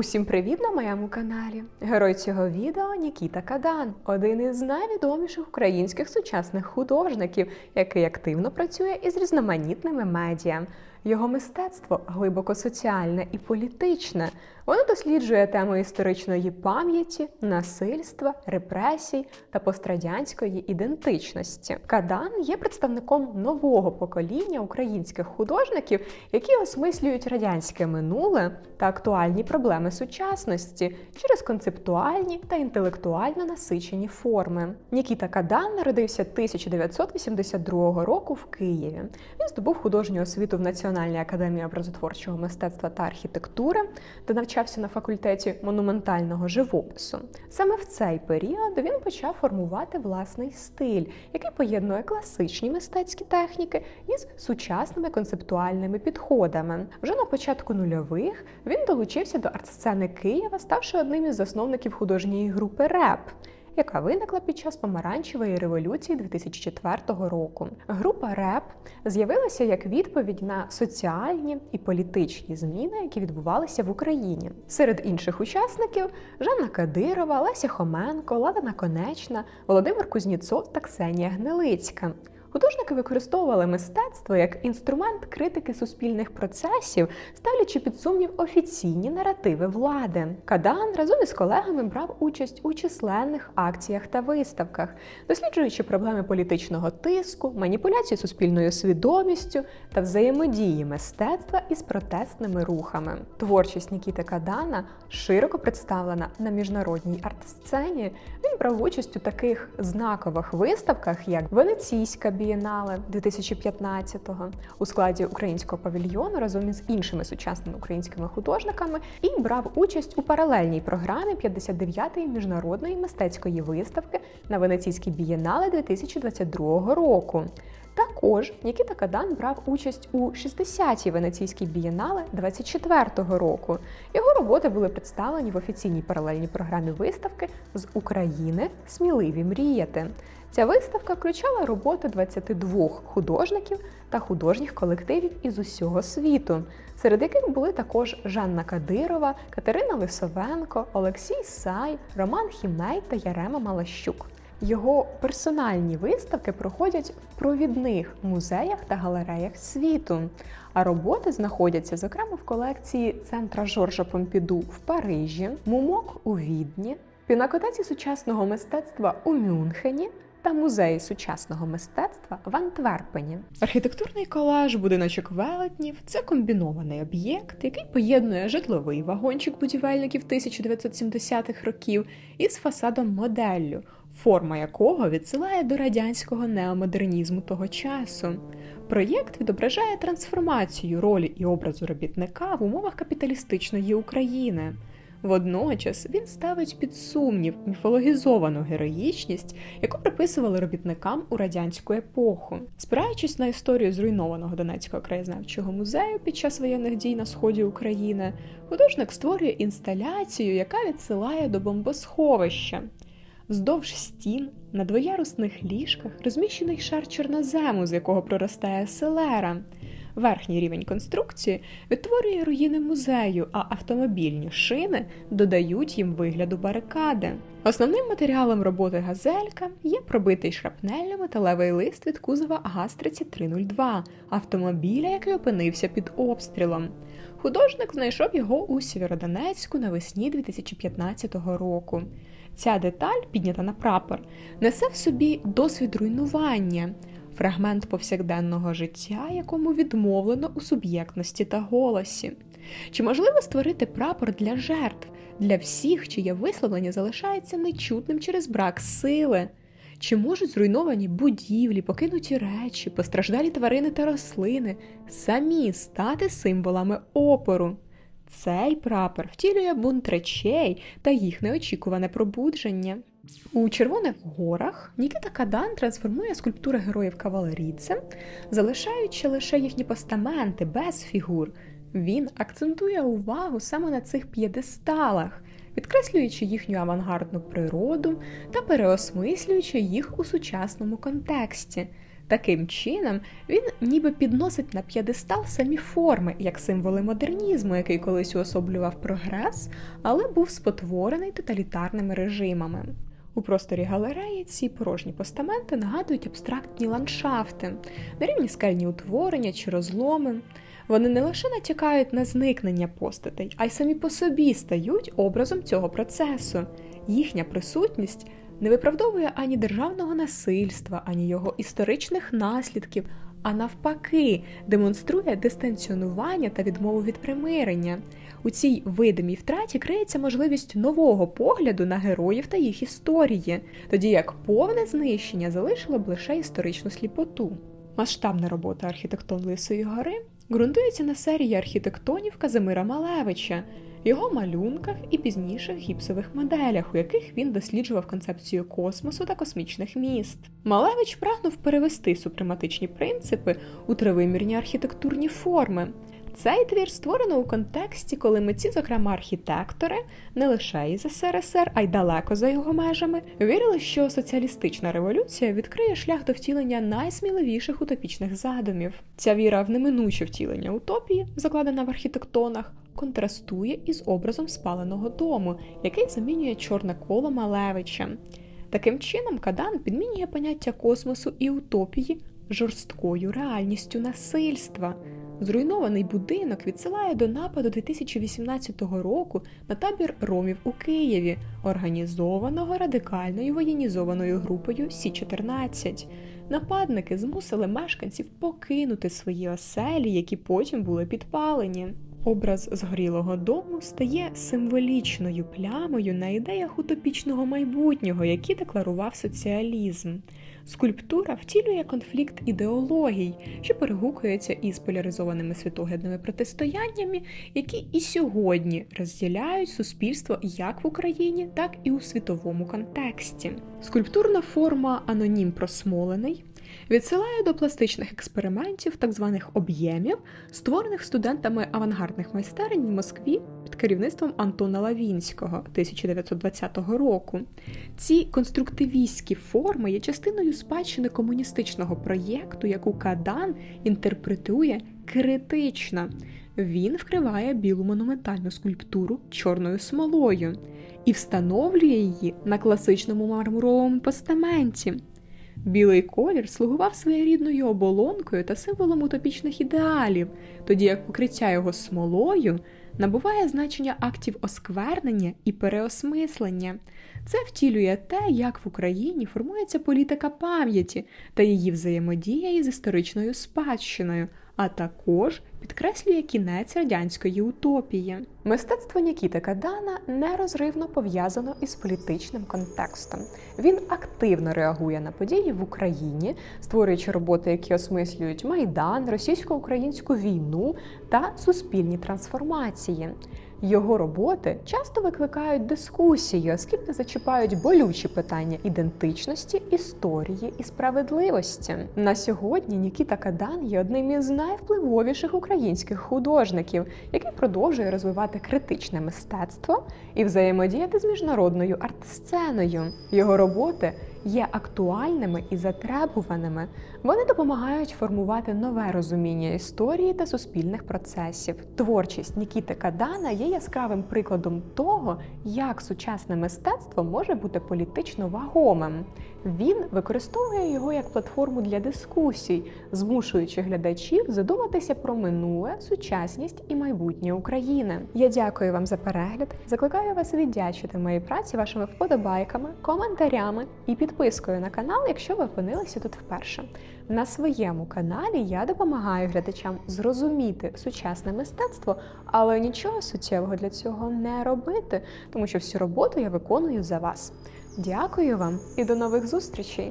Усім привіт на моєму каналі. Герой цього відео Нікіта Кадан, один із найвідоміших українських сучасних художників, який активно працює із різноманітними медіа. Його мистецтво глибоко соціальне і політичне. Воно досліджує теми історичної пам'яті, насильства, репресій та пострадянської ідентичності. Кадан є представником нового покоління українських художників, які осмислюють радянське минуле та актуальні проблеми сучасності через концептуальні та інтелектуально насичені форми. Нікіта Кадан народився 1982 року в Києві. Він здобув художню освіту в Національній академії образотворчого мистецтва та архітектури, де навчався на факультеті монументального живопису. Саме в цей період він почав формувати власний стиль, який поєднує класичні мистецькі техніки із сучасними концептуальними підходами. Вже на початку нульових він долучився до арт-сцени Києва, ставши одним із засновників художньої групи РЕП. Яка виникла під час помаранчевої революції 2004 року. Група РЕП з'явилася як відповідь на соціальні і політичні зміни, які відбувалися в Україні. Серед інших учасників Жанна Кадирова, Леся Хоменко, Лада Наконечна, Володимир Кузніцов та Ксенія Гнилицька. Художники використовували мистецтво як інструмент критики суспільних процесів, ставлячи під сумнів офіційні наративи влади. Кадан разом із колегами брав участь у численних акціях та виставках, досліджуючи проблеми політичного тиску, маніпуляції суспільною свідомістю та взаємодії мистецтва із протестними рухами. Творчість Нікіти Кадана широко представлена на міжнародній арт-сцені. Він брав участь у таких знакових виставках, як Венеційська бієнале 2015-го у складі українського павільйону разом із іншими сучасними українськими художниками і брав участь у паралельній програмі 59-ї міжнародної мистецької виставки на Венеційській бієнале 2022 року. Також Нікіта Кадан брав участь у 60-й Венеційській бієнале 24-го року. Його роботи були представлені в офіційній паралельній програмі виставки з України Сміливі мріяти. Ця виставка включала роботи 22 художників та художніх колективів із усього світу, серед яких були також Жанна Кадирова, Катерина Лисовенко, Олексій Сай, Роман Хімей та Ярема Малащук. Його персональні виставки проходять в провідних музеях та галереях світу, а роботи знаходяться, зокрема, в колекції центра Жоржа Помпіду в Парижі, Мумок у Відні, пінакотеці сучасного мистецтва у Мюнхені. Та музеї сучасного мистецтва в Антверпені. Архітектурний колаж будиночок велетнів це комбінований об'єкт, який поєднує житловий вагончик будівельників 1970-х років із фасадом моделлю, форма якого відсилає до радянського неомодернізму того часу. Проєкт відображає трансформацію ролі і образу робітника в умовах капіталістичної України. Водночас він ставить під сумнів міфологізовану героїчність, яку приписували робітникам у радянську епоху. Спираючись на історію зруйнованого Донецького краєзнавчого музею під час воєнних дій на сході України, художник створює інсталяцію, яка відсилає до бомбосховища. Вздовж стін на двоярусних ліжках розміщений шар чорнозему, з якого проростає селера. Верхній рівень конструкції відтворює руїни музею, а автомобільні шини додають їм вигляду барикади. Основним матеріалом роботи газелька є пробитий шрапнеллю металевий лист від кузова ГАЗ-3302, автомобіля, який опинився під обстрілом. Художник знайшов його у Сєвєродонецьку навесні 2015 року. Ця деталь, піднята на прапор, несе в собі досвід руйнування фрагмент повсякденного життя, якому відмовлено у суб'єктності та голосі. Чи можливо створити прапор для жертв, для всіх, чиє висловлення залишається нечутним через брак сили? Чи можуть зруйновані будівлі, покинуті речі, постраждалі тварини та рослини самі стати символами опору? Цей прапор втілює бунт речей та їх неочікуване пробудження. У Червоних горах Нікіта Кадан трансформує скульптури героїв кавалерійцем, залишаючи лише їхні постаменти без фігур. Він акцентує увагу саме на цих п'єдесталах, підкреслюючи їхню авангардну природу та переосмислюючи їх у сучасному контексті. Таким чином, він ніби підносить на п'єдестал самі форми, як символи модернізму, який колись уособлював прогрес, але був спотворений тоталітарними режимами. У просторі галереї ці порожні постаменти нагадують абстрактні ландшафти, нерівні скельні утворення чи розломи. Вони не лише натякають на зникнення постатей, а й самі по собі стають образом цього процесу. Їхня присутність не виправдовує ані державного насильства, ані його історичних наслідків, а навпаки, демонструє дистанціонування та відмову від примирення. У цій видимій втраті криється можливість нового погляду на героїв та їх історії, тоді як повне знищення залишило б лише історичну сліпоту. Масштабна робота архітектон Лисої гори ґрунтується на серії архітектонів Казимира Малевича, його малюнках і пізніших гіпсових моделях, у яких він досліджував концепцію космосу та космічних міст. Малевич прагнув перевести супрематичні принципи у тривимірні архітектурні форми. Цей твір створено у контексті, коли митці, зокрема архітектори, не лише із СРСР, а й далеко за його межами, вірили, що соціалістична революція відкриє шлях до втілення найсміливіших утопічних задумів. Ця віра в неминуче втілення утопії, закладена в архітектонах, контрастує із образом спаленого дому, який замінює чорне коло Малевича. Таким чином, Кадан підмінює поняття космосу і утопії жорсткою реальністю насильства. Зруйнований будинок відсилає до нападу 2018 року на табір ромів у Києві, організованого радикальною воєнізованою групою Сі 14 Нападники змусили мешканців покинути свої оселі, які потім були підпалені. Образ згорілого дому стає символічною плямою на ідеях утопічного майбутнього, які декларував соціалізм. Скульптура втілює конфлікт ідеологій, що перегукується із поляризованими світоглядними протистояннями, які і сьогодні розділяють суспільство як в Україні, так і у світовому контексті. Скульптурна форма анонім просмолений відсилає до пластичних експериментів так званих об'ємів, створених студентами авангардних майстерень в Москві під керівництвом Антона Лавінського 1920 року. Ці конструктивістські форми є частиною спадщини комуністичного проєкту, яку Кадан інтерпретує критично. Він вкриває білу монументальну скульптуру чорною смолою і встановлює її на класичному мармуровому постаменті. Білий колір слугував своєрідною оболонкою та символом утопічних ідеалів, тоді як покриття його смолою набуває значення актів осквернення і переосмислення. Це втілює те, як в Україні формується політика пам'яті та її взаємодія із історичною спадщиною, а також підкреслює кінець радянської утопії. Мистецтво Нікіти Кадана нерозривно пов'язано із політичним контекстом. Він активно реагує на події в Україні, створюючи роботи, які осмислюють майдан, російсько-українську війну та суспільні трансформації. Його роботи часто викликають дискусії, оскільки зачіпають болючі питання ідентичності, історії і справедливості. На сьогодні Нікіта Кадан є одним із найвпливовіших українських художників, який продовжує розвивати критичне мистецтво і взаємодіяти з міжнародною арт-сценою. Його роботи є актуальними і затребуваними. Вони допомагають формувати нове розуміння історії та суспільних процесів. Творчість Нікіти Кадана є яскравим прикладом того, як сучасне мистецтво може бути політично вагомим. Він використовує його як платформу для дискусій, змушуючи глядачів задуматися про минуле, сучасність і майбутнє України. Я дякую вам за перегляд. Закликаю вас віддячити моїй праці вашими вподобайками, коментарями і підпискою на канал, якщо ви опинилися тут вперше. На своєму каналі я допомагаю глядачам зрозуміти сучасне мистецтво, але нічого суттєвого для цього не робити, тому що всю роботу я виконую за вас. Дякую вам і до нових зустрічей!